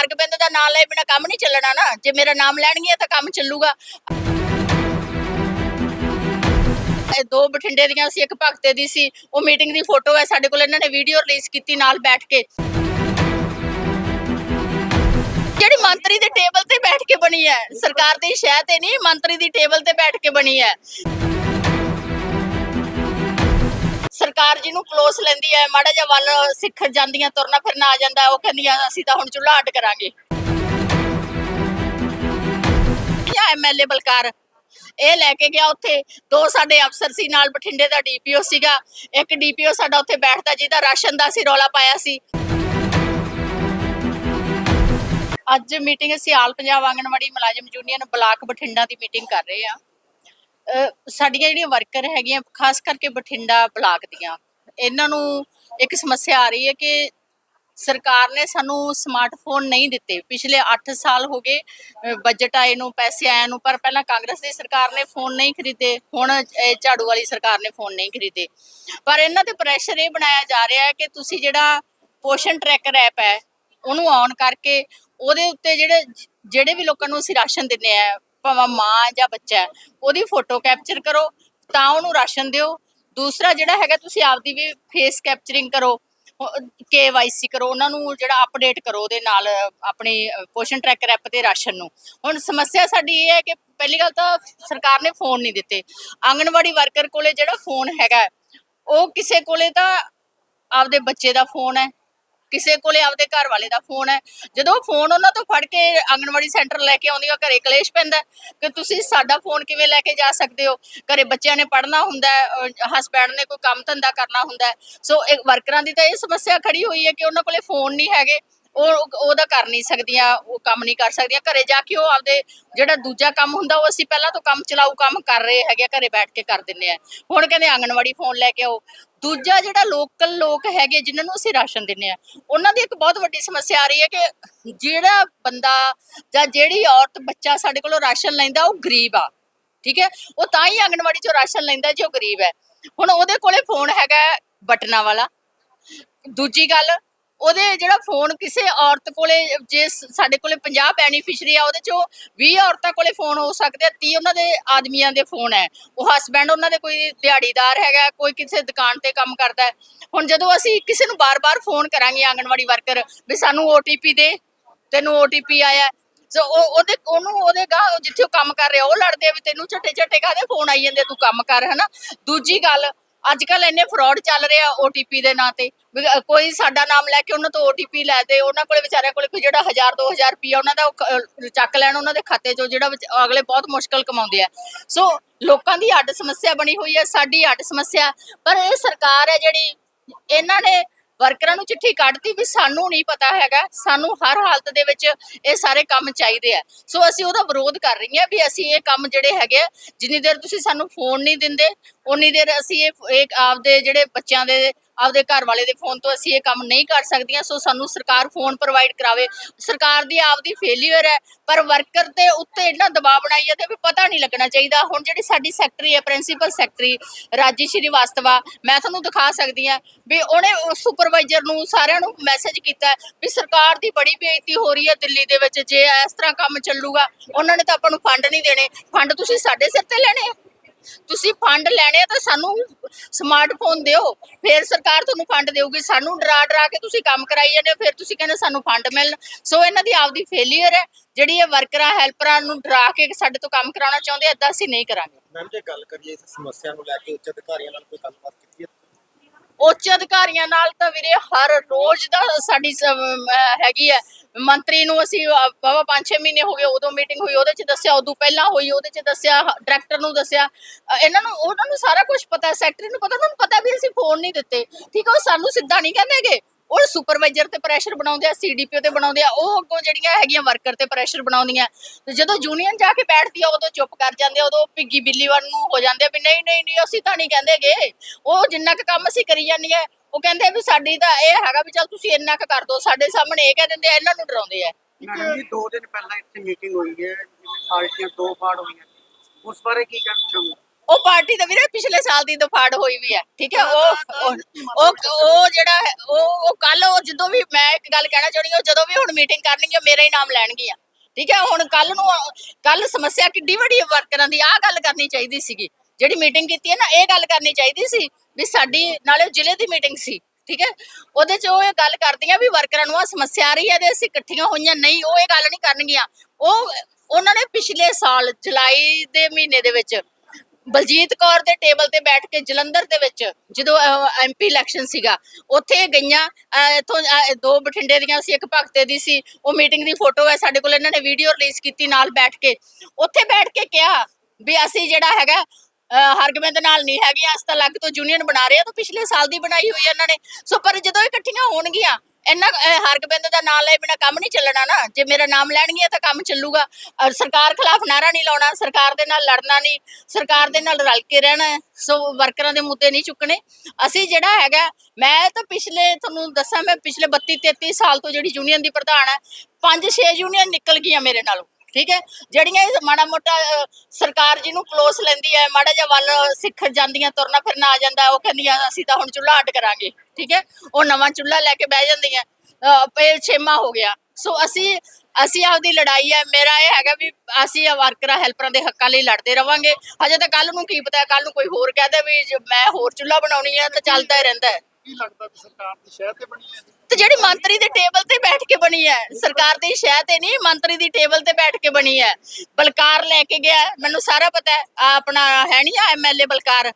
ਮਾਰਗ ਦਾ ਨਾਮ ਲਏ ਬਿਨਾ ਕੰਮ ਨਹੀਂ ਚੱਲਣਾ ਨਾ। ਜੇ ਮੇਰਾ ਨਾਮ ਲੈਣਗੇ ਤਾਂ ਕੰਮ ਚੱਲੂਗਾ। ਇਹ ਦੋ ਬਠਿੰਡੇ ਦੀਆਂ ਸੀ, ਇੱਕ ਭਗਤੇ ਦੀ ਸੀ। ਉਹ ਮੀਟਿੰਗ ਦੀ ਫੋਟੋ ਹੈ, ਸਾਡੇ ਕੋਲ ਇਹਨਾਂ ਨੇ ਵੀਡੀਓ ਰਿਲੀਜ਼ ਕੀਤੀ ਨਾਲ ਬੈਠ ਕੇ। ਜਿਹੜੀ ਮੰਤਰੀ ਦੇ ਟੇਬਲ ਤੇ ਬੈਠ ਕੇ ਬਣੀ ਹੈ, ਸਰਕਾਰ ਦੀ ਸ਼ਹਿ ਤੇ ਨਹੀਂ, ਮੰਤਰੀ ਦੀ ਟੇਬਲ ਤੇ ਬੈਠ ਕੇ ਬਣੀ ਹੈ। ਸਰਕਾਰ ਜਿਹਨੂੰ ਕਲੋਸ ਲੈਂਦੀ ਹੈ, ਮਾੜਾ ਜਿਹਾ ਵੱਲ ਸਿੱਖ ਜਾਂਦੀਆਂ, ਤੁਰਨਾ ਫਿਰਨਾ ਆ ਜਾਂਦਾ, ਉਹ ਕਹਿੰਦੀਆਂ ਅਸੀਂ ਤਾਂ ਹੁਣ ਚੁੱਲ੍ਹਾ ਅੱਡ ਕਰਾਂਗੇ। ਜਾਂ ਐਮਐਲਏ ਬਲਕਾਰ? ਇਹ ਲੈ ਕੇ ਗਿਆ ਉੱਥੇ, ਦੋ ਸਾਡੇ ਅਫਸਰ ਸੀ ਨਾਲ, ਬਠਿੰਡੇ ਦਾ ਡੀਪੀਓ ਸੀਗਾ, ਇੱਕ ਡੀਪੀਓ ਸਾਡਾ ਉੱਥੇ ਬੈਠਦਾ, ਜਿਹਦਾ ਰਾਸ਼ਨ ਦਾ ਸੀ ਰੌਲਾ ਪਾਇਆ ਸੀ। ਅੱਜ ਮੀਟਿੰਗ ਅਸੀਂ ਆਲ ਪੰਜਾਬ ਆਂਗਣਵਾੜੀ ਮੁਲਾਜ਼ਮ ਯੂਨੀਅਨ ਬਲਾਕ ਬਠਿੰਡਾ ਦੀ ਮੀਟਿੰਗ ਕਰ ਰਹੇ ਆ ਸਾਡੀਆਂ ਜਿਹੜੀਆਂ ਵਰਕਰ ਹੈਗੀਆਂ, ਖਾਸ ਕਰਕੇ ਬਠਿੰਡਾ ਬਲਾਕ ਦੀਆਂ, ਇਹਨਾਂ ਨੂੰ ਇੱਕ ਸਮੱਸਿਆ ਆ ਰਹੀ ਹੈ ਕਿ ਸਰਕਾਰ ਨੇ ਸਾਨੂੰ ਸਮਾਰਟਫੋਨ ਨਹੀਂ ਦਿੱਤੇ। ਪਿਛਲੇ 8 ਸਾਲ ਹੋ ਗਏ ਬਜਟ ਆਏ ਨੂੰ, ਪੈਸੇ ਆਏ ਨੂੰ, ਪਰ ਪਹਿਲਾਂ ਕਾਂਗਰਸ ਦੀ ਸਰਕਾਰ ਨੇ ਫੋਨ ਨਹੀਂ ਖਰੀਦੇ, ਹੁਣ ਝਾੜੂ ਵਾਲੀ ਸਰਕਾਰ ਨੇ ਫੋਨ ਨਹੀਂ ਖਰੀਦੇ। ਪਰ ਇਹਨਾਂ ਤੇ ਪ੍ਰੈਸ਼ਰ ਇਹ ਬਣਾਇਆ ਜਾ ਰਿਹਾ ਹੈ ਕਿ ਤੁਸੀਂ ਜਿਹੜਾ ਪੋਸ਼ਨ ਟਰੈਕਰ ਐਪ ਹੈ, ਉਹਨੂੰ ਔਨ ਕਰਕੇ ਉਹਦੇ ਉੱਤੇ ਜਿਹੜੇ ਜਿਹੜੇ ਵੀ ਲੋਕਾਂ ਨੂੰ ਅਸੀਂ ਰਾਸ਼ਨ ਦਿੰਨੇ ਆ ਭਾਵੇਂ ਮਾਂ ਜਾਂ ਬੱਚਾ ਹੈ, ਉਹਦੀ ਫੋਟੋ ਕੈਪਚਰ ਕਰੋ ਤਾਂ ਉਹਨੂੰ ਰਾਸ਼ਨ ਦਿਓ। ਦੂਸਰਾ ਜਿਹੜਾ ਹੈਗਾ ਤੁਸੀਂ ਆਪਦੀ ਵੀ ਫੇਸ ਕੈਪਚਰਿੰਗ ਕਰੋ ਕੇਵਾਈਸੀ ਕਰੋ ਉਹਨਾਂ ਨੂੰ ਜਿਹੜਾ ਅਪਡੇਟ ਕਰੋ ਉਹਦੇ ਨਾਲ ਆਪਣੀ ਪੋਸ਼ਨ ਟਰੈਕਰ ਐਪ ਤੇ ਰਾਸ਼ਨ ਨੂੰ। ਹੁਣ ਸਮੱਸਿਆ ਸਾਡੀ ਇਹ ਹੈ ਕਿ ਪਹਿਲੀ ਗੱਲ ਤਾਂ ਸਰਕਾਰ ਨੇ ਫੋਨ ਨਹੀਂ ਦਿੱਤੇ। ਆਂਗਣਵਾੜੀ ਵਰਕਰ ਕੋਲੇ ਜਿਹੜਾ ਫੋਨ ਹੈਗਾ ਉਹ ਕਿਸੇ ਕੋਲੇ ਤਾਂ ਆਪਦੇ ਬੱਚੇ ਦਾ ਫੋਨ ਹੈ। ਕਿਸੇ ਕੋਲੇ ਆਪਦੇ ਘਰ ਵਾਲੇ ਦਾ ਫੋਨ ਹੈ। ਜਦੋਂ ਫੋਨ ਉਹਨਾਂ ਤੋਂ ਫੜ ਕੇ ਆਂਗਣਵਾੜੀ ਸੈਂਟਰ ਲੈ ਕੇ ਆਉਂਦੀ ਆ, ਘਰੇ ਕਲੇਸ਼ ਪੈਂਦਾ ਕਿ ਤੁਸੀਂ ਸਾਡਾ ਫੋਨ ਕਿਵੇਂ ਲੈ ਕੇ ਜਾ ਸਕਦੇ ਹੋ? ਘਰੇ ਬੱਚਿਆਂ ਨੇ ਪੜ੍ਹਨਾ ਹੁੰਦਾ ਹਸਬੈਂਡ ਨੇ ਕੋਈ ਕੰਮ ਧੰਦਾ ਕਰਨਾ ਹੁੰਦਾ ਸੋ ਵਰਕਰਾਂ ਦੀ ਤਾਂ ਇਹ ਸਮੱਸਿਆ ਖੜੀ ਹੋਈ ਹੈ ਕਿ ਉਹਨਾਂ ਕੋਲੇ ਫੋਨ ਨਹੀਂ ਹੈਗੇ। ਉਹ ਉਹਦਾ ਕਰ ਨਹੀਂ ਸਕਦੀਆਂ ਉਹ ਕੰਮ ਨਹੀਂ ਕਰ ਸਕਦੀਆਂ। ਘਰੇ ਜਾ ਕੇ ਉਹ ਆਪਦੇ ਜਿਹੜਾ ਦੂਜਾ ਕੰਮ ਹੁੰਦਾ ਉਹ ਅਸੀਂ ਪਹਿਲਾਂ ਤੋਂ ਕੰਮ ਚਲਾਉ ਕੰਮ ਕਰ ਰਹੇ ਹੈਗੇ ਆ, ਘਰੇ ਬੈਠ ਕੇ ਕਰ ਦਿੰਨੇ ਆ। ਹੁਣ ਕਹਿੰਦੇ ਆਂਗਣਵਾੜੀ ਫੋਨ ਲੈ ਕੇ ਆਓ। ਦੂਜਾ ਜਿਹੜਾ ਲੋਕਲ ਲੋਕ ਹੈਗੇ ਜਿਨ੍ਹਾਂ ਨੂੰ ਅਸੀਂ ਰਾਸ਼ਨ ਦਿੰਨੇ ਆ ਉਹਨਾਂ ਦੀ ਇੱਕ ਬਹੁਤ ਵੱਡੀ ਸਮੱਸਿਆ ਆ ਰਹੀ ਹੈ ਕਿ ਜਿਹੜਾ ਬੰਦਾ ਜਾਂ ਜਿਹੜੀ ਔਰਤ ਬੱਚਾ ਸਾਡੇ ਕੋਲੋਂ ਰਾਸ਼ਨ ਲੈਂਦਾ ਉਹ ਗਰੀਬ ਆ। ਠੀਕ ਹੈ? ਉਹ ਤਾਂ ਹੀ ਆਂਗਣਵਾੜੀ ਚੋਂ ਰਾਸ਼ਨ ਲੈਂਦਾ ਜੇ ਉਹ ਗਰੀਬ ਹੈ। ਹੁਣ ਉਹਦੇ ਕੋਲੇ ਫੋਨ ਹੈਗਾ ਹੈ ਬਟਨਾਂ ਵਾਲਾ। ਦੂਜੀ ਗੱਲ ਉਹਦੇ ਜਿਹੜਾ ਫੋਨ ਕਿਸੇ ਔਰਤ ਕੋਲੇ, ਜੇ ਸਾਡੇ ਕੋਲੇ 50 ਬੈਨੀਫੀਸ਼ਰੀ ਆ, ਉਹਦੇ ਚੋਂ 20 ਔਰਤਾਂ ਕੋਲੇ ਫੋਨ ਹੋ ਸਕਦੇ ਆ 30 ਉਹਨਾਂ ਦੇ ਆਦਮੀਆਂ ਦੇ ਫੋਨ ਹੈ। ਉਹ ਹਸਬੈਂਡ ਉਹਨਾਂ ਦੇ ਕੋਈ ਦਿਹਾੜੀਦਾਰ ਹੈਗਾ, ਕੋਈ ਕਿਸੇ ਦੁਕਾਨ ਤੇ ਕੰਮ ਕਰਦਾ ਹੈ। ਹੁਣ ਜਦੋਂ ਅਸੀਂ ਕਿਸੇ ਨੂੰ ਬਾਰ-ਬਾਰ ਫੋਨ ਕਰਾਂਗੇ, ਆਂਗਣਵਾੜੀ ਵਰਕਰ ਵੀ ਸਾਨੂੰ OTP ਦੇ, ਤੈਨੂੰ OTP ਆਇਆ ਸੋ ਉਹਦੇ, ਉਹਨੂੰ, ਉਹਦੇ ਗਾ, ਜਿੱਥੇ ਉਹ ਕੰਮ ਕਰ ਰਿਹਾ, ਉਹ ਲੜਦੇ ਆ ਵੀ ਤੈਨੂੰ ਝੱਟੇ ਝੱਟੇ ਕਾਹਦੇ ਫੋਨ ਆਈ ਜਾਂਦੇ ਤੂੰ ਕੰਮ ਕਰ, ਹਨਾ? ਦੂਜੀ ਗੱਲ ਅੱਜ ਕੱਲ ਇੰਨੇ ਫਰਾਡ ਚੱਲ ਰਿਹਾ OTP ਦੇ ਨਾਂ ਤੇ। ਕੋਈ ਸਾਡਾ ਨਾਮ ਲੈ ਕੇ ਉਹਨਾਂ ਤੋਂ OTP ਲੈ ਦੇ, ਉਹਨਾਂ ਕੋਲੇ ਵਿਚਾਰਿਆਂ ਕੋਲੇ ਕੋਈ ਜਿਹੜਾ 1000 2000 ਰੁਪਿਆ ਉਹਨਾਂ ਦਾ ਉਹ ਚੱਕ ਲੈਣ ਉਹਨਾਂ ਦੇ ਖਾਤੇ ਚੋਂ, ਜਿਹੜਾ ਅਗਲੇ ਬਹੁਤ ਮੁਸ਼ਕਲ ਕਮਾਉਂਦੇ ਆ। ਸੋ ਲੋਕਾਂ ਦੀ ਅੱਡ ਸਮੱਸਿਆ ਬਣੀ ਹੋਈ ਹੈ, ਸਾਡੀ ਅੱਡ ਸਮੱਸਿਆ। ਪਰ ਇਹ ਸਰਕਾਰ ਹੈ ਜਿਹੜੀ, ਇਹਨਾਂ ਨੇ ਵਰਕਰਾਂ ਨੂੰ ਚਿੱਠੀ ਕੱਢਤੀ ਵੀ ਸਾਨੂੰ ਨਹੀਂ ਪਤਾ ਹੈਗਾ ਸਾਨੂੰ ਹਰ ਹਾਲਤ ਦੇ ਵਿੱਚ ਇਹ ਸਾਰੇ ਕੰਮ ਚਾਹੀਦੇ ਆ। ਸੋ ਅਸੀਂ ਉਹਦਾ ਵਿਰੋਧ ਕਰ ਰਹੀ ਹਾਂ ਵੀ ਅਸੀਂ ਇਹ ਕੰਮ ਜਿਹੜੇ ਹੈਗੇ ਆ, ਜਿੰਨੀ ਦੇਰ ਤੁਸੀਂ ਸਾਨੂੰ ਫੋਨ ਨਹੀਂ ਦਿੰਦੇ ਉਨੀ ਦੇਰ ਅਸੀਂ ਇਹ ਆਪਦੇ ਜਿਹੜੇ ਬੱਚਿਆਂ ਦੇ ਆਪਦੇ ਘਰ ਵਾਲੇ ਦੇ ਫੋਨ ਤੋਂ ਅਸੀਂ ਇਹ ਕੰਮ ਨਹੀਂ ਕਰ ਸਕਦੀਆਂ, ਸੋ ਸਾਨੂੰ ਸਰਕਾਰ ਫੋਨ ਪ੍ਰੋਵਾਈਡ ਕਰਾਵੇ। ਸਰਕਾਰ ਦੀ ਆਪਦੀ ਫੇਲਿਅਰ ਹੈ, ਪਰ ਵਰਕਰ ਤੇ ਉੱਤੇ ਇੰਨਾ ਦਬਾਅ ਬਣਾਈ ਜਾਂਦੇ ਵੀ ਪਤਾ ਨਹੀਂ ਲੱਗਣਾ ਚਾਹੀਦਾ। ਹੁਣ ਜਿਹੜੀ ਸਾਡੀ ਸੈਕਟਰੀ ਹੈ ਪ੍ਰਿੰਸੀਪਲ ਸੈਕਟਰੀ ਰਾਜੀ ਸ਼੍ਰੀਵਾਸਤਵਾ, ਮੈਂ ਤੁਹਾਨੂੰ ਦਿਖਾ ਸਕਦੀ ਹਾਂ ਵੀ ਉਹਨੇ ਸੁਪਰਵਾਈਜ਼ਰ ਨੂੰ ਸਾਰਿਆਂ ਨੂੰ ਮੈਸੇਜ ਕੀਤਾ ਵੀ ਸਰਕਾਰ ਦੀ ਬੜੀ ਬੇਇੱਜ਼ਤੀ ਹੋ ਰਹੀ ਹੈ ਦਿੱਲੀ ਦੇ ਵਿੱਚ, ਜੇ ਇਸ ਤਰ੍ਹਾਂ ਕੰਮ ਚੱਲੂਗਾ, ਉਹਨਾਂ ਨੇ ਤਾਂ ਆਪਾਂ ਨੂੰ ਫੰਡ ਨਹੀਂ ਦੇਣੇ। ਫੰਡ ਤੁਸੀਂ ਸਾਡੇ ਸਿਰ ਤੇ ਲੈਣੇ ਆ। ਤੁਸੀਂ ਫੰਡ ਲੈਣੇ ਤਾਂ ਸਾਨੂੰ ਸਮਾਰਟਫੋਨ ਦਿਓ ਫਿਰ ਸਰਕਾਰ ਤੁਹਾਨੂੰ ਫੰਡ ਦੇਊਗੀ। ਸਾਨੂੰ ਡਰਾ ਡਰਾ ਕੇ ਤੁਸੀਂ ਕੰਮ ਕਰਾਈ ਜਾਂਦੇ ਫਿਰ ਤੁਸੀਂ ਕਹਿੰਦੇ ਸਾਨੂੰ ਫੰਡ ਮਿਲਣ। ਸੋ ਇਹਨਾਂ ਦੀ ਆਪਦੀ ਫੇਲਿਅਰ ਹੈ। ਜਿਹੜੀ ਇਹ ਵਰਕਰਾਂ ਹੈਲਪਰਾਂ ਨੂੰ ਡਰਾ ਕੇ ਸਾਡੇ ਤੋਂ ਕੰਮ ਕਰਾਉਣਾ ਚਾਹੁੰਦੇ ਆ, ਏਦਾਂ ਅਸੀਂ ਨਹੀਂ ਕਰਾਂਗੇ। ਮੈਮ ਜੇ ਗੱਲ ਕਰੀਏ ਇਸ ਸਮੱਸਿਆ ਨੂੰ ਲੈ ਕੇ ਉੱਚ ਅਧਿਕਾਰੀਆਂ ਨਾਲ ਕੋਈ ਗੱਲਬਾਤ ਕੀਤੀ ਹੈ? ਉੱਚ ਅਧਿਕਾਰੀਆਂ ਨਾਲ ਤਾਂ ਵੀਰੇ ਹਰ ਰੋਜ਼ ਦਾ ਸਾਡੀ ਹੈਗੀ ਹੈ। ਮੰਤਰੀ ਨੂੰ ਅਸੀਂ ਬਾਬਾ 5-6 ਮਹੀਨੇ ਹੋ ਗਏ, ਉਦੋਂ ਮੀਟਿੰਗ ਹੋਈ, ਉਹਦੇ ਚ ਦੱਸਿਆ, ਉਦੋਂ ਪਹਿਲਾਂ ਹੋਈ, ਉਹਦੇ ਚ ਦੱਸਿਆ ਡਾਇਰੈਕਟਰ ਨੂੰ ਦੱਸਿਆ। ਇਹਨਾਂ ਨੂੰ, ਉਹਨਾਂ ਨੂੰ ਸਾਰਾ ਕੁਝ ਪਤਾ ਸੈਕਟਰੀ ਨੂੰ ਪਤਾ, ਉਹਨਾਂ ਨੂੰ ਪਤਾ ਵੀ ਅਸੀਂ ਫੋਨ ਨਹੀਂ ਦਿੱਤੇ। ਠੀਕ ਹੈ ਉਹ ਸਾਨੂੰ ਸਿੱਧਾ ਨਹੀਂ ਕਹਿੰਦੇਗੇ ਉਹ ਸੁਪਰਵਾਈਜ਼ਰ ਤੇ ਪ੍ਰੈਸ਼ਰ ਬਣਾਉਂਦੇ ਆ ਸੀਡੀਪੀਓ ਤੇ ਬਣਾਉਂਦੇ ਆ, ਉਹ ਅੱਗੋਂ ਜਿਹੜੀਆਂ ਹੈਗੀਆਂ ਵਰਕਰ ਤੇ ਪ੍ਰੈਸ਼ਰ ਬਣਾਉਂਦੀਆਂ। ਤੇ ਜਦੋਂ ਯੂਨੀਅਨ ਜਾ ਕੇ ਬੈਠਦੀ ਆ, ਉਦੋਂ ਚੁੱਪ ਕਰ ਜਾਂਦੇ ਆ, ਉਦੋਂ ਪਿੱਗੀ ਬਿੱਲੀ ਵਾਂਗ ਨੂੰ ਹੋ ਜਾਂਦੇ ਆ ਵੀ ਨਹੀਂ ਨਹੀਂ ਨਹੀਂ, ਅਸੀਂ ਤਾਂ ਨਹੀਂ ਕਹਿੰਦੇਗੇ ਉਹ ਜਿੰਨਾ ਕੁ ਕੰਮ ਅਸੀਂ ਕਰੀ ਜਾਂਦੀ ਆ, ਉਹ ਕਹਿੰਦੇ ਵੀ ਸਾਡੀ ਤਾਂ ਇਹ ਹੈਗਾ ਵੀ ਚਲ ਤੁਸੀਂ ਇੰਨਾ ਕੁ ਕਰ ਦਿਓ ਸਾਡੇ ਸਾਹਮਣੇ ਇਹ ਕਹਿ ਦਿੰਦੇ ਆ, ਇਹਨਾਂ ਨੂੰ ਡਰਾਉਂਦੇ ਆ। ਮੈਡਮ ਜੀ, ਦੋ ਦਿਨ ਪਹਿਲਾਂ ਇੱਥੇ ਮੀਟਿੰਗ ਹੋਈ ਹੈ, ਜਿਵੇਂ ਪਾਰਟੀਆਂ ਦੋ ਫਾੜ ਹੋਈਆਂ। ਉਸ ਬਾਰੇ ਕੀ ਕਹਿਣਾ ਚਾਹੁੰਦੇ ਉਹ ਪਾਰਟੀ ਤਾਂ ਵੀਰੇ ਪਿਛਲੇ ਸਾਲ ਦੀ ਦਫਾੜ ਹੋਈ ਵੀ ਹੈ ਠੀਕ ਹੈ ਉਹ ਉਹ- ਉਹ ਉਹ ਜਿਹੜਾ ਹੈ ਉਹ ਉਹ ਕੱਲ ਉਹ ਜਦੋਂ ਵੀ ਮੈਂ ਇੱਕ ਗੱਲ ਕਹਿਣਾ ਚਾਹੁੰਦੀ ਹਾਂ ਉਹ ਜਦੋਂ ਵੀ ਹੁਣ ਮੀਟਿੰਗ ਕਰਨਗੀਆਂ ਮੇਰਾ ਹੀ ਨਾਮ ਲੈਣਗੀਆਂ ਠੀਕ ਹੈ ਹੁਣ ਕੱਲ ਨੂੰ ਕੱਲ ਸਮੱਸਿਆ ਕਿੱਡੀ ਵੱਡੀ ਵਰਕਰਾਂ ਦੀ ਆਹ ਗੱਲ ਕਰਨੀ ਚਾਹੀਦੀ ਸੀਗੀ ਜਿਹੜੀ ਮੀਟਿੰਗ ਕੀਤੀ ਹੈ ਨਾ ਇਹ ਗੱਲ ਕਰਨੀ ਚਾਹੀਦੀ ਸੀ ਵੀ ਸਾਡੀ ਨਾਲੇ ਉਹ ਜ਼ਿਲ੍ਹੇ ਦੀ ਮੀਟਿੰਗ ਸੀ ਠੀਕ ਹੈ ਉਹਦੇ ਚ ਉਹ ਇਹ ਗੱਲ ਕਰਦੀਆਂ ਵੀ ਵਰਕਰਾਂ ਨੂੰ ਆ ਸਮੱਸਿਆ ਆ ਰਹੀ ਹੈ ਤੇ ਅਸੀਂ ਇਕੱਠੀਆਂ ਹੋਈਆਂ ਨਹੀਂ ਉਹ ਇਹ ਗੱਲ ਨਹੀਂ ਕਰਨਗੀਆਂ ਉਹ ਉਹਨਾਂ ਨੇ ਪਿਛਲੇ ਸਾਲ ਜੁਲਾਈ ਦੇ ਮਹੀਨੇ ਦੇ ਵਿੱਚ ਬਲਜੀਤ ਕੌਰ ਦੇ ਟੇਬਲ ਤੇ ਬੈਠ ਕੇ ਜਲੰਧਰ ਦੇ ਵਿੱਚ ਜਦੋਂ ਐਮਪੀ ਇਲੈਕਸ਼ਨ ਸੀਗਾ ਉੱਥੇ ਗਈਆਂ ਅਹ, ਦੋ ਬਠਿੰਡੇ ਦੀਆਂ ਸੀ ਇੱਕ ਭਗਤੇ ਦੀ ਸੀ ਉਹ ਮੀਟਿੰਗ ਦੀ ਫੋਟੋ ਹੈ ਸਾਡੇ ਕੋਲ ਇਹਨਾਂ ਨੇ ਵੀਡੀਓ ਰਿਲੀਜ਼ ਕੀਤੀ ਨਾਲ ਬੈਠ ਕੇ। ਉੱਥੇ ਬੈਠ ਕੇ ਕਿਹਾ ਵੀ ਅਸੀਂ ਜਿਹੜਾ ਹੈਗਾ ਹਰਗਮੇ ਦੇ ਨਾਲ ਨਹੀਂ ਹੈਗੀਆਂ ਅਸ ਤਾਂ ਅਲੱਗ ਤੋਂ ਯੂਨੀਅਨ ਬਣਾ ਰਹੇ ਆ ਤਾਂ ਪਿਛਲੇ ਸਾਲ ਦੀ ਬਣਾਈ ਹੋਈ ਇਹਨਾਂ ਨੇ। ਸੋ ਪਰ ਜਦੋਂ ਇਹ ਇਕੱਠੀਆਂ ਹੋਣਗੀਆਂ ਇਹਨਾਂ ਅਹ, ਹਰਗੋਬਿੰਦ ਦਾ ਨਾਮ ਲਏ ਬਿਨਾ ਕੰਮ ਨਹੀਂ ਚੱਲਣਾ ਨਾ। ਜੇ ਮੇਰਾ ਨਾਮ ਲੈਣਗੀਆਂ ਤਾਂ ਕੰਮ ਚੱਲੂਗਾ। ਔਰ ਸਰਕਾਰ ਖਿਲਾਫ ਨਾਰਾ ਨਹੀਂ ਲਾਉਣਾ ਸਰਕਾਰ ਦੇ ਨਾਲ ਲੜਨਾ ਨਹੀਂ ਸਰਕਾਰ ਦੇ ਨਾਲ ਰਲ ਕੇ ਰਹਿਣਾ ਹੈ। ਸੋ ਵਰਕਰਾਂ ਦੇ ਮੁੱਦੇ ਨਹੀਂ ਚੁੱਕਣੇ। ਅਸੀਂ ਜਿਹੜਾ ਹੈਗਾ ਮੈਂ ਤਾਂ ਪਿਛਲੇ ਤੁਹਾਨੂੰ ਦੱਸਾਂ ਮੈਂ ਪਿਛਲੇ 32 33 ਸਾਲ ਤੋਂ ਜਿਹੜੀ ਯੂਨੀਅਨ ਦੀ ਪ੍ਰਧਾਨ ਹੈ ਪੰਜ ਛੇ ਯੂਨੀਅਨ ਨਿਕਲ ਗਈਆਂ ਮੇਰੇ ਨਾਲੋਂ। ਠੀਕ ਹੈ? ਜਿਹੜੀਆਂ ਇਹ ਮਾੜਾ ਮੋਟਾ ਅਹ, ਸਰਕਾਰ ਜਿਹਨੂੰ ਕਲੋਸ ਲੈਂਦੀ ਹੈ ਮਾੜਾ ਜਿਹਾ ਵੱਲ ਸਿੱਖ ਜਾਂਦੀਆਂ ਤੁਰਨਾ ਫਿਰਨਾ ਆ ਜਾਂਦਾ ਉਹ ਕਹਿੰਦੀਆਂ ਅਸੀਂ ਤਾਂ ਹੁਣ ਚੁੱਲ੍ਹਾ ਅੱਡ ਕਰਾਂਗੇ। ਠੀਕ ਹੈ? ਉਹ ਨਵਾਂ ਚੁੱਲ੍ਹਾ ਲੈ ਕੇ ਬਹਿ ਜਾਂਦੀਆਂ। ਪੇ ਛੇਮਾ ਹੋ ਗਿਆ। ਸੋ ਅਸੀਂ ਅਸੀਂ ਆਪਦੀ ਲੜਾਈ ਹੈ। ਮੇਰਾ ਇਹ ਹੈਗਾ ਵੀ ਅਸੀਂ ਵਰਕਰਾਂ ਹੈਲਪਰਾਂ ਦੇ ਹੱਕਾਂ ਲਈ ਲੜਦੇ ਰਵਾਂਗੇ। ਹਜੇ ਤਾਂ ਕੱਲ ਨੂੰ ਕੀ ਪਤਾ ਕੱਲ ਨੂੰ ਕੋਈ ਹੋਰ ਕਹਦੇ ਵੀ ਮੈਂ ਹੋਰ ਚੁੱਲ੍ਹਾ ਬਣਾਉਣੀ ਹੈ ਤਾਂ ਚੱਲਦਾ ਹੀ ਰਹਿੰਦਾ ਹੈ। ਕੀ ਲੱਗਦਾ ਵੀ ਸਰਕਾਰ ਦੀ ਸ਼ਹਿਰ ਤੇ ਬਣੀ ਹੈ? ਤੇ ਜਿਹੜੀ ਮੰਤਰੀ ਦੇ ਟੇਬਲ ਤੇ ਬੈਠ ਕੇ ਬਣੀ ਹੈ, ਸਰਕਾਰ ਦੀ ਸ਼ਹਿ ਤੇ ਨਹੀਂ, ਮੰਤਰੀ ਦੀ ਟੇਬਲ ਤੇ ਬੈਠ ਕੇ ਬਣੀ ਹੈ। ਬਲਕਾਰ ਲੈ ਕੇ ਗਿਆ, ਮੈਨੂੰ ਸਾਰਾ ਪਤਾ ਹੈ, ਆਹ ਆਪਣਾ ਹੈ ਨਹੀਂ ਆ ਐਮਐਲਏ ਬਲਕਾਰ।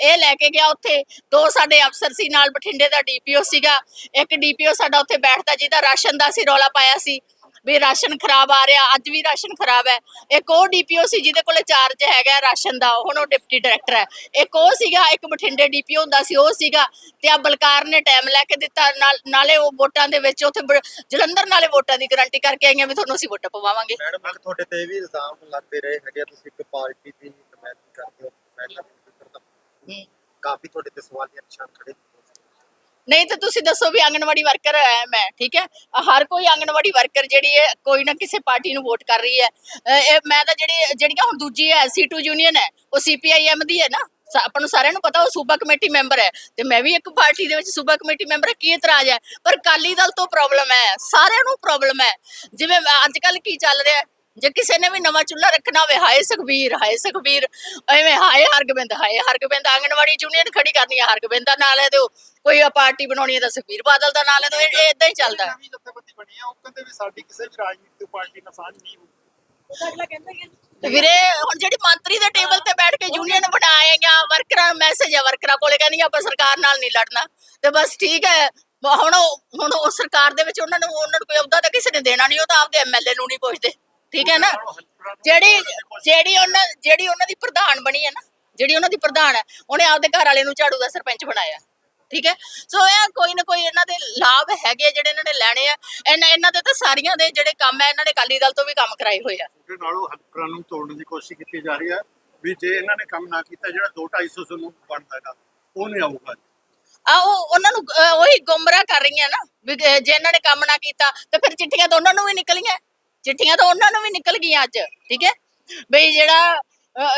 ਇਹ ਲੈ ਕੇ ਗਿਆ ਉੱਥੇ, ਦੋ ਸਾਡੇ ਅਫਸਰ ਸੀ ਨਾਲ, ਬਠਿੰਡੇ ਦਾ ਡੀਪੀਓ ਸੀਗਾ, ਇੱਕ ਡੀਪੀਓ ਸਾਡਾ ਉੱਥੇ ਬੈਠਦਾ ਜਿਹਦਾ ਰਾਸ਼ਨ ਦਾ ਸੀ ਰੌਲਾ ਪਾਇਆ ਸੀ। ਵੀ ਰਾਸ਼ਨ ਖਰਾਬ ਆ ਰਿਹਾ ਅੱਜ ਵੀ ਰਾਸ਼ਨ ਖਰਾਬ ਹੈ। ਇੱਕ ਉਹ ਡੀਪੀਓ ਸੀ ਜਿਹਦੇ ਕੋਲੇ ਚਾਰਜ ਹੈਗਾ ਰਾਸ਼ਨ ਦਾ ਹੁਣ ਉਹ ਡਿਪਟੀ ਡਾਇਰੈਕਟਰ ਹੈ। ਇੱਕ ਉਹ ਸੀਗਾ ਇੱਕ ਬਠਿੰਡੇ ਡੀਪੀਓ ਹੁੰਦਾ ਸੀ ਉਹ ਸੀਗਾ। ਤੇ ਆ ਬਲਕਾਰ ਨੇ ਟਾਈਮ ਲੈ ਕੇ ਦਿੱਤਾ ਨਾਲ ਨਾਲੇ ਉਹ ਵੋਟਾਂ ਦੇ ਵਿੱਚ ਉੱਥੇ ਜਲੰਧਰ ਨਾਲੇ ਵੋਟਾਂ ਦੀ ਗਾਰੰਟੀ ਕਰਕੇ ਆਈਆਂ ਵੀ ਤੁਹਾਨੂੰ ਅਸੀਂ ਵੋਟਾਂ ਪਵਾਵਾਂਗੇ। ਮੈਡਮ ਤੁਹਾਡੇ ਤੇ ਵੀ ਇਲਜ਼ਾਮ ਲੱਗਦੇ ਰਹੇ ਹੈਗੇ ਤੁਸੀਂ ਇੱਕ ਪਾਰਟੀ ਦੀ ਨੁਮਾਇੰਦਗੀ ਕਰਦੇ ਹੋ ਮੈਂ ਤਾਂ ਕਰਦਾ ਹੂੰ। ਕਾਫੀ ਤੁਹਾਡੇ ਤੇ ਸਵਾਲੀਆ ਨਿਸ਼ਾਨ ਖੜੇ ਨਹੀਂ ਤਾਂ ਤੁਸੀਂ ਦੱਸੋ ਵੀ ਆਂਗਣਵਾੜੀ ਵਰਕਰ ਹੈ ਮੈਂ, ਠੀਕ ਹੈ? ਹਰ ਕੋਈ ਆਂਗਣਵਾੜੀ ਵਰਕਰ ਜਿਹੜੀ ਹੈ, ਕੋਈ ਨਾ ਕਿਸੇ ਪਾਰਟੀ ਨੂੰ ਵੋਟ ਕਰ ਰਹੀ ਹੈ। ਅਹ ਇਹ ਮੈਂ ਤਾਂ ਜਿਹੜੀ, ਜਿਹੜੀਆਂ ਹੁਣ ਦੂਜੀ ਹੈ ਸੀ2 ਯੂਨੀਅਨ ਹੈ, ਉਹ ਸੀਪੀਆਈਐਮ ਦੀ ਹੈ ਨਾ? ਆਪਾਂ ਨੂੰ ਸਾਰਿਆਂ ਨੂੰ ਪਤਾ, ਉਹ ਸੂਬਾ ਕਮੇਟੀ ਮੈਂਬਰ ਹੈ। ਤੇ ਮੈਂ ਵੀ ਇੱਕ ਪਾਰਟੀ ਦੇ ਵਿੱਚ ਸੂਬਾ ਕਮੇਟੀ ਮੈਂਬਰ ਹਾਂ, ਕੀ ਇਤਰਾਜ਼ ਹੈ? ਪਰ ਕਾਲੀ ਦਲ ਤੋਂ ਪ੍ਰੋਬਲਮ ਹੈ, ਸਾਰਿਆਂ ਨੂੰ ਪ੍ਰੋਬਲਮ ਹੈ। ਜਿਵੇਂ ਅੱਜ ਕੱਲ ਕੀ ਚੱਲ ਰਿਹਾ ਜੇ ਕਿਸੇ ਨੇ ਵੀ ਨਵਾਂ ਚੁੱਲ੍ਹਾ ਰੱਖਣਾ ਹੋਵੇ ਹਾਏ ਸੁਖਬੀਰ ਹਾਏ ਸੁਖਬੀਰ ਐਵੇਂ ਹਾਏ ਹਰਗੋਬਿੰਦ ਹਾਏ ਹਰਗੋਬਿੰਦ ਆਂਗਣਵਾੜੀ ਯੂਨੀਅਨ ਖੜੀ ਕਰਨੀ ਹੈ ਹਰਗੋਬਿੰਦ ਦਾ ਨਾਂ ਲੈ ਦਿਓ ਕੋਈ ਪਾਰਟੀ ਬਣਾਉਣੀ ਹੈ ਤਾਂ ਸੁਖਬੀਰ ਬਾਦਲ ਦਾ ਨਾਂ ਲੈ ਦਿਓ ਇਹ ਇਦਾਂ ਹੀ ਚੱਲਦਾ। ਹੈ। ਜਥੇਬੰਦੀ ਬਣੀ ਆ ਉਹ ਕਹਿੰਦੇ ਵੀ ਸਾਡੀ ਕਿਸੇ ਵੀ ਰਾਜਨੀਤਿਕ ਪਾਰਟੀ ਨਾਲ ਸਾਂਝ ਨਹੀਂ ਹੋਊਗੀ। ਤੇ ਵੀਰੇ ਹੁਣ ਜਿਹੜੀ ਮੰਤਰੀ ਦੇ ਟੇਬਲ ਤੇ ਬੈਠ ਕੇ ਯੂਨੀਅਨ ਬਣਾਏਗਾ ਵਰਕਰਾਂ ਨੂੰ ਮੈਸੇਜ ਹੈ ਵਰਕਰਾਂ ਕੋਲੇ ਕਹਿੰਦੀਆਂ ਆਪਾਂ ਸਰਕਾਰ ਨਾਲ ਨਹੀਂ ਲੜਨਾ। ਤੇ ਬਸ ਠੀਕ ਹੈ ਹੁਣ ਹੁਣ ਉਹ ਸਰਕਾਰ ਦੇ ਵਿੱਚ ਉਹਨਾਂ ਨੂੰ ਉਹਨਾਂ ਨੂੰ ਕੋਈ ਅਹੁਦਾ ਤਾਂ ਕਿਸੇ ਨੇ ਦੇਣਾ ਨਹੀਂ ਉਹ ਤਾਂ ਆਪਦੇ ਐਮਐਲਏ ਨੂੰ ਨਹੀਂ ਪੁੱਛਦੇ। ਠੀਕ ਹੈ ਨਾ? ਜਿਹੜੀ ਜਿਹੜੀ ਉਹਨਾਂ ਜਿਹੜੀ ਉਹਨਾਂ ਦੀ ਪ੍ਰਧਾਨ ਬਣੀ ਹੈ ਨਾ ਜਿਹੜੀ ਉਹਨਾਂ ਦੀ ਪ੍ਰਧਾਨ ਹੈ ਉਹਨੇ ਆਪਦੇ ਘਰ ਵਾਲੇ ਨੂੰ ਝਾੜੂ ਦਾ ਸਰਪੰਚ ਬਣਾਇਆ ਠੀਕ ਹੈ? ਸੋ ਇਹ ਕੋਈ ਨਾ ਕੋਈ ਇਹਨਾਂ ਦੇ ਲਾਭ ਹੈਗੇ ਆ ਜਿਹੜੇ ਇਹਨਾਂ ਨੇ ਲੈਣੇ ਆ। ਇਹਨਾਂ ਇਹਨਾਂ ਦੇ ਤਾਂ ਸਾਰੀਆਂ ਦੇ ਜਿਹੜੇ ਕੰਮ ਹੈ ਇਹਨਾਂ ਨੇ ਅਕਾਲੀ ਦਲ ਤੋਂ ਵੀ ਕੰਮ ਕਰਾਏ ਹੋਏ ਆ। ਉਹਦੇ ਨਾਲੋਂ ਹਲਕਰਾਂ ਨੂੰ ਤੋੜਨ ਦੀ ਕੋਸ਼ਿਸ਼ ਕੀਤੀ ਜਾ ਰਹੀ ਹੈ ਵੀ ਜੇ ਇਹਨਾਂ ਨੇ ਕੰਮ ਨਾ ਕੀਤਾ ਜਿਹੜਾ 2 250 ਨੂੰ ਬਣਦਾ ਹੈਗਾ ਉਹ ਨਹੀਂ ਆਊਗਾ। ਆ ਉਹ ਉਹਨਾਂ ਨੂੰ ਅਹ, ਉਹੀ ਗੁੰਮਰਾਹ ਕਰ ਰਹੀਆਂ ਨਾ ਵੀ ਜੇ ਇਹਨਾਂ ਨੇ ਕੰਮ ਨਾ ਕੀਤਾ ਤੇ ਫਿਰ ਚਿੱਠੀਆਂ ਤਾਂ ਉਹਨਾਂ ਨੂੰ ਵੀ ਨਿਕਲੀਆਂ। ਚਿੱਠੀਆਂ ਤਾਂ ਉਹਨਾਂ ਨੂੰ ਵੀ ਨਿਕਲ ਗਈਆਂ ਅੱਜ, ਠੀਕ ਹੈ? ਬਈ ਜਿਹੜਾ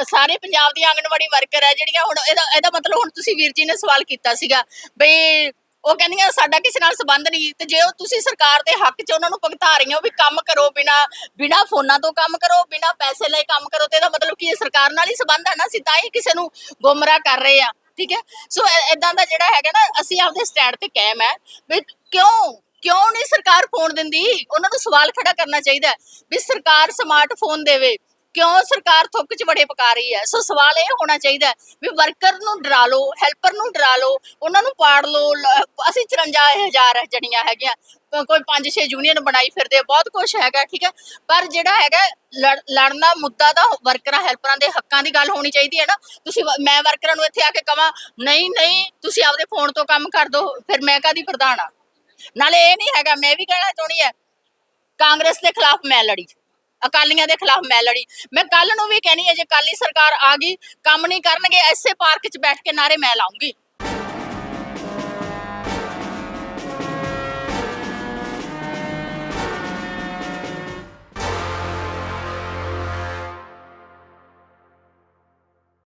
ਸਾਰੇ ਪੰਜਾਬ ਦੀ ਆਂਗਣਵਾੜੀ ਵਰਕਰ ਹੈ, ਜਿਹੜੀਆਂ ਹੁਣ ਇਹਦਾ ਇਹਦਾ ਮਤਲਬ ਹੁਣ ਤੁਸੀਂ ਵੀਰ ਜੀ ਨੇ ਸਵਾਲ ਕੀਤਾ ਸੀਗਾ, ਬਈ ਉਹ ਕਹਿੰਦੀਆਂ ਸਾਡਾ ਕਿਸੇ ਨਾਲ ਸੰਬੰਧ ਨਹੀਂ, ਤੇ ਜੇ ਉਹ ਤੁਸੀਂ ਸਰਕਾਰ ਦੇ ਹੱਕ 'ਚ ਉਹਨਾਂ ਨੂੰ ਭੁਗਤਾ ਰਹੀਆਂ ਹੋ ਵੀ ਕੰਮ ਕਰੋ ਬਿਨਾ ਬਿਨਾ ਫੋਨਾਂ ਤੋਂ ਕੰਮ ਕਰੋ, ਬਿਨਾ ਪੈਸੇ ਲਈ ਕੰਮ ਕਰੋ, ਤੇ ਇਹਦਾ ਮਤਲਬ ਕੀ ਹੈ, ਸਰਕਾਰ ਨਾਲ ਹੀ ਸੰਬੰਧ ਹੈ ਨਾ, ਅਸੀਂ ਤਾਂ ਹੀ ਕਿਸੇ ਨੂੰ ਗੁੰਮਰਾਹ ਕਰ ਰਹੇ ਆ ਠੀਕ ਹੈ? ਸੋ ਇਦਾਂ ਦਾ ਜਿਹੜਾ ਹੈਗਾ ਨਾ, ਅਸੀਂ ਆਪਦੇ ਸਟੈਂਡ ਤੇ ਕਾਇਮ ਹੈ ਵੀ ਕਿਉਂ ਕਿਉਂ ਨਹੀਂ ਸਰਕਾਰ ਫੋਨ ਦਿੰਦੀ? ਉਹਨਾਂ ਨੂੰ ਸਵਾਲ ਖੜਾ ਕਰਨਾ ਚਾਹੀਦਾ ਹੈ ਵੀ ਸਰਕਾਰ ਸਮਾਰਟਫੋਨ ਦੇਵੇ। ਕਿਉਂ ਸਰਕਾਰ ਥੁੱਕ 'ਚ ਬੜੇ ਪਕਾ ਰਹੀ ਹੈ? ਸੋ ਸਵਾਲ ਇਹ ਹੋਣਾ ਚਾਹੀਦਾ ਵੀ ਵਰਕਰ ਨੂੰ ਡਰਾ ਲਓ ਹੈਲਪਰ ਨੂੰ ਡਰਾ ਲਓ, ਉਹਨਾਂ ਨੂੰ ਪਾੜ ਲਓ ਅਸੀਂ 54000 ਜਣੀਆਂ ਹੈਗੀਆਂ ਕੋਈ 5-6 ਯੂਨੀਅਨ ਬਣਾਈ ਫਿਰਦੇ ਬਹੁਤ ਕੁਝ ਹੈਗਾ, ਠੀਕ ਹੈ? ਪਰ ਜਿਹੜਾ ਹੈਗਾ ਲੜ- ਲੜਨਾ ਮੁੱਦਾ ਦਾ ਵਰਕਰਾਂ ਹੈਲਪਰਾਂ ਦੇ ਹੱਕਾਂ ਦੀ ਗੱਲ ਹੋਣੀ ਚਾਹੀਦੀ ਹੈ ਨਾ। ਤੁਸੀਂ ਮੈਂ ਵਰਕਰਾਂ ਨੂੰ ਇੱਥੇ ਆ ਕੇ ਕਵਾਂ, ਨਹੀਂ ਨਹੀਂ, ਤੁਸੀਂ ਆਪਦੇ ਫੋਨ ਤੋਂ ਕੰਮ ਕਰ ਦਿਓ ਫਿਰ ਮੈਂ ਕਾਦੀ ਪ੍ਰਧਾਨ ਆ? ਨਾਲੇ ਇਹ ਨਹੀਂ ਹੈਗਾ, ਮੈਂ ਵੀ ਕਹਿਣਾ ਚਾਹੁੰਦੀ ਹੈ, ਕਾਂਗਰਸ ਦੇ ਖਿਲਾਫ ਮੈਂ ਲੜੀ, ਅਕਾਲੀਆਂ ਦੇ ਖਿਲਾਫ ਮੈਂ ਲੜੀ। ਮੈਂ ਕੱਲ ਨੂੰ ਵੀ ਕਹਿਣੀ ਹੈ, ਜੇ ਅਕਾਲੀ ਸਰਕਾਰ ਆ ਗਈ, ਕੰਮ ਨਹੀਂ ਕਰਨਗੇ, ਐਸੇ ਪਾਰਕ 'ਚ ਬੈਠ ਕੇ ਨਾਰੇ ਮੈਂ ਲਾਉਂਗੀ।